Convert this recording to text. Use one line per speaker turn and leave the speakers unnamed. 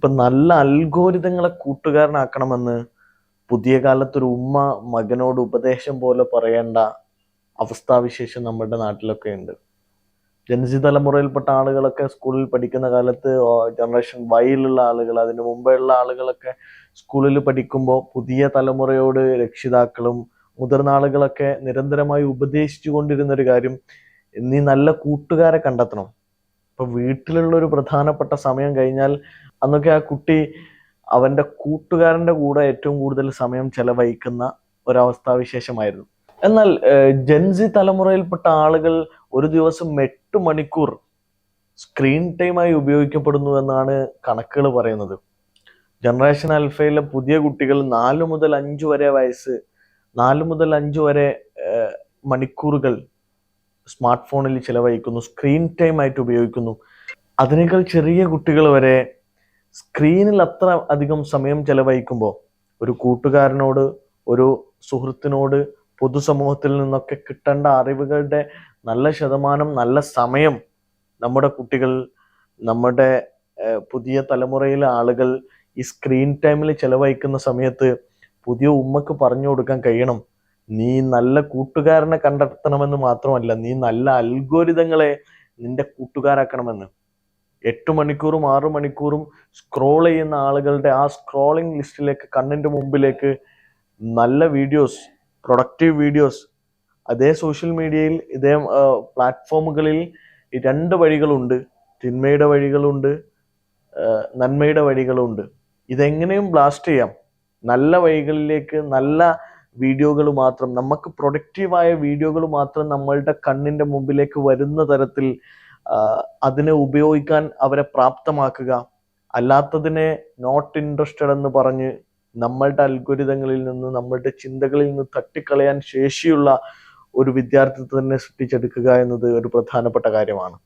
ഇപ്പൊ നല്ല അൽഗോരിതങ്ങളെ കൂട്ടുകാരനാക്കണമെന്ന് പുതിയ കാലത്തൊരു ഉമ്മ മകനോട് ഉപദേശം പോലെ പറയേണ്ട അവസ്ഥാവിശേഷം നമ്മുടെ നാട്ടിലൊക്കെ ഉണ്ട്. ജനസി തലമുറയിൽപ്പെട്ട ആളുകളൊക്കെ സ്കൂളിൽ പഠിക്കുന്ന കാലത്ത് ജനറേഷൻ വൈയിലുള്ള ആളുകൾ അതിന് മുമ്പേ ഉള്ള ആളുകളൊക്കെ സ്കൂളിൽ പഠിക്കുമ്പോൾ പുതിയ തലമുറയോട് രക്ഷിതാക്കളും മുതിർന്ന ആളുകളൊക്കെ നിരന്തരമായി ഉപദേശിച്ചു കൊണ്ടിരുന്ന ഒരു കാര്യം നീ നല്ല കൂട്ടുകാരെ കണ്ടെത്തണം. ഇപ്പൊ വീട്ടിലുള്ള ഒരു പ്രധാനപ്പെട്ട സമയം കഴിഞ്ഞാൽ അന്നൊക്കെ ആ കുട്ടി അവന്റെ കൂട്ടുകാരന്റെ കൂടെ ഏറ്റവും കൂടുതൽ സമയം ചെലവഴിക്കുന്ന ഒരവസ്ഥാവിശേഷമായിരുന്നു എന്നാൽ ജെൻസി തലമുറയിൽപ്പെട്ട ആളുകൾ ഒരു ദിവസം എട്ട് മണിക്കൂർ സ്ക്രീൻ ടൈമായി ഉപയോഗിക്കപ്പെടുന്നു എന്നാണ് കണക്കുകൾ പറയുന്നത്. ജനറേഷൻ അൽഫയിലെ പുതിയ കുട്ടികൾ നാല് മുതൽ അഞ്ചു വരെ വയസ്സ് നാല് മുതൽ അഞ്ചു വരെ മണിക്കൂറുകൾ സ്മാർട്ട് ഫോണിൽ ചിലവഴിക്കുന്നു സ്ക്രീൻ ടൈം ആയിട്ട് ഉപയോഗിക്കുന്നു. അതിനേക്കാൾ ചെറിയ കുട്ടികൾ വരെ സ്ക്രീനിൽ അത്ര അധികം സമയം ചെലവഴിക്കുമ്പോൾ ഒരു കൂട്ടുകാരനോട് ഒരു സുഹൃത്തിനോട് പൊതുസമൂഹത്തിൽ നിന്നൊക്കെ കിട്ടേണ്ട അറിവുകളുടെ നല്ല ശതമാനം നല്ല സമയം നമ്മുടെ കുട്ടികൾ നമ്മുടെ പുതിയ തലമുറയിലെ ആളുകൾ ഈ സ്ക്രീൻ ടൈമിൽ ചിലവഴിക്കുന്ന സമയത്ത് പുതിയ ഉമ്മക്ക് പറഞ്ഞു കൊടുക്കാൻ കഴിയണം. നീ നല്ല കൂട്ടുകാരനെ കണ്ടെത്തണമെന്ന് മാത്രമല്ല നീ നല്ല അൽഗോരിതങ്ങളെ നിന്റെ കൂട്ടുകാരാക്കണമെന്ന്. എട്ട് മണിക്കൂറും ആറ് മണിക്കൂറും സ്ക്രോൾ ചെയ്യുന്ന ആളുകളുടെ ആ സ്ക്രോളിംഗ് ലിസ്റ്റിലേക്ക് കണ്ണിന്റെ മുമ്പിലേക്ക് നല്ല വീഡിയോസ് പ്രൊഡക്റ്റീവ് വീഡിയോസ് അതേ സോഷ്യൽ മീഡിയയിൽ ഇതേ പ്ലാറ്റ്ഫോമുകളിൽ രണ്ട് വഴികളുണ്ട്. തിന്മയുടെ വഴികളുണ്ട് നന്മയുടെ വഴികളുണ്ട്. ഇതെങ്ങനെയും ബ്ലാസ്റ്റ് ചെയ്യാം. നല്ല വഴികളിലേക്ക് നല്ല വീഡിയോകൾ മാത്രം നമുക്ക് പ്രൊഡക്റ്റീവായ വീഡിയോകൾ മാത്രം നമ്മളുടെ കണ്ണിന്റെ മുമ്പിലേക്ക് വരുന്ന തരത്തിൽ അതിനെ ഉപയോഗിക്കാൻ അവരെ പ്രാപ്തമാക്കുക. അല്ലാത്തതിനെ നോട്ട് ഇൻട്രസ്റ്റഡ് എന്ന് പറഞ്ഞ് നമ്മളുടെ അൽഗോരിതങ്ങളിൽ നിന്ന് നമ്മളുടെ ചിന്തകളിൽ നിന്ന് തട്ടിക്കളയാൻ ശേഷിയുള്ള ഒരു വിദ്യാർത്ഥി തന്നെ സൃഷ്ടിച്ചെടുക്കുക എന്നത് ഒരു പ്രധാനപ്പെട്ട കാര്യമാണ്.